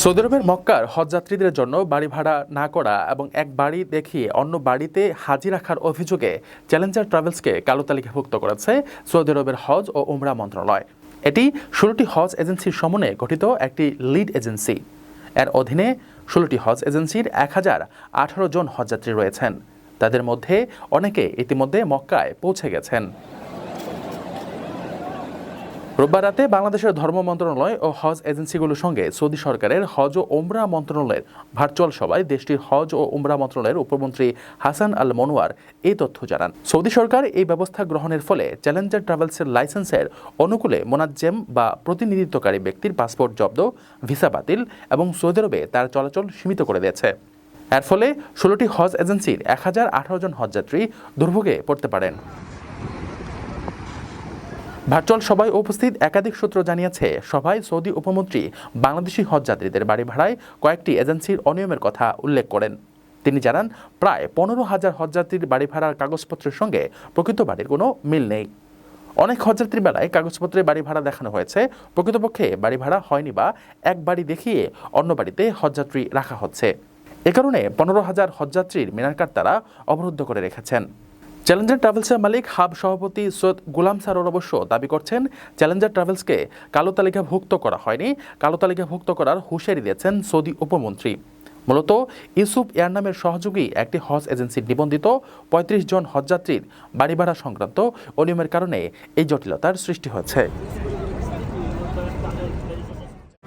Saudi আরবের মক্কার হজযাত্রীদের জন্য বাড়ি ভাড়া না করা এবং এক বাড়ি দেখিয়ে অন্য বাড়িতে হাজি রাখার অভিযোগে চ্যালেঞ্জার ট্রাভেলসকে কালো তালিকাভুক্ত করেছে সৌদি আরবের হজ ও উমরা মন্ত্রণালয়। এটি ষোলোটি হজ এজেন্সির সমন্বয়ে গঠিত একটি লিড এজেন্সি। এর অধীনে ষোলোটি হজ এজেন্সির এক হাজার আঠারো জন হজযাত্রী রয়েছেন। তাদের মধ্যে অনেকে ইতিমধ্যে মক্কায় পৌঁছে গেছেন। রোববার রাতে বাংলাদেশের ধর্ম মন্ত্রণালয় ও হজ এজেন্সিগুলোর সঙ্গে সৌদি সরকারের হজ ও ওমরা মন্ত্রণালয়ের ভার্চুয়াল সভায় দেশটির হজ ও ওমরা মন্ত্রণালয়ের উপমন্ত্রী হাসান আল মনোয়ার এই তথ্য জানান। সৌদি সরকার এই ব্যবস্থা গ্রহণের ফলে চ্যালেঞ্জার ট্রাভেলসের লাইসেন্সের অনুকূলে মোনাজ্জেম বা প্রতিনিধিত্বকারী ব্যক্তির পাসপোর্ট জব্দ, ভিসা বাতিল এবং সৌদি আরবে তার চলাচল সীমিত করে দিয়েছে। এর ফলে ষোলোটি হজ এজেন্সির এক হাজার আঠারো জন হজযাত্রী দুর্ভোগে পড়তে পারেন। ভার্চুয়াল সভায় উপস্থিত একাধিক সূত্র জানিয়েছে, সভায় সৌদি উপমন্ত্রী, বাংলাদেশি হজযাত্রীদের বাড়ি ভাড়ায় কয়েকটি এজেন্সির অনিয়মের কথা উল্লেখ করেন। তিনি জানান, প্রায় পনেরো হাজার হজযাত্রীর বাড়ি ভাড়ার কাগজপত্রের সঙ্গে প্রকৃত বাড়ির কোনো মিল নেই। অনেক হজযাত্রীর বেলায় কাগজপত্রে বাড়ি ভাড়া দেখানো হয়েছে, প্রকৃতপক্ষে বাড়ি ভাড়া হয়নি বা এক বাড়ি দেখিয়ে অন্য বাড়িতে হজযাত্রী রাখা হচ্ছে। এ কারণে পনেরো হাজার হজযাত্রীর মিনার কার্ড তারা অবরুদ্ধ করে রেখেছেন। চ্যালেঞ্জার ট্রাভেলসের মালিক হাব সভাপতি সৈয়দ গুলাম সারোর অবশ্য দাবি করছেন চ্যালেঞ্জার ট্রাভেলসকে কালো তালিকাভুক্ত করা হয়নি। কালো তালিকাভুক্ত করার হুঁশিয়ারি দিয়েছেন সৌদি উপমন্ত্রী। মূলত ইউসুফ এয়ার নামের সহযোগী একটি হজ এজেন্সির নিবন্ধিত, পঁয়ত্রিশ জন হজযাত্রীর বাড়ি ভাড়া সংক্রান্ত অনিয়মের কারণে এই জটিলতার সৃষ্টি হয়েছে।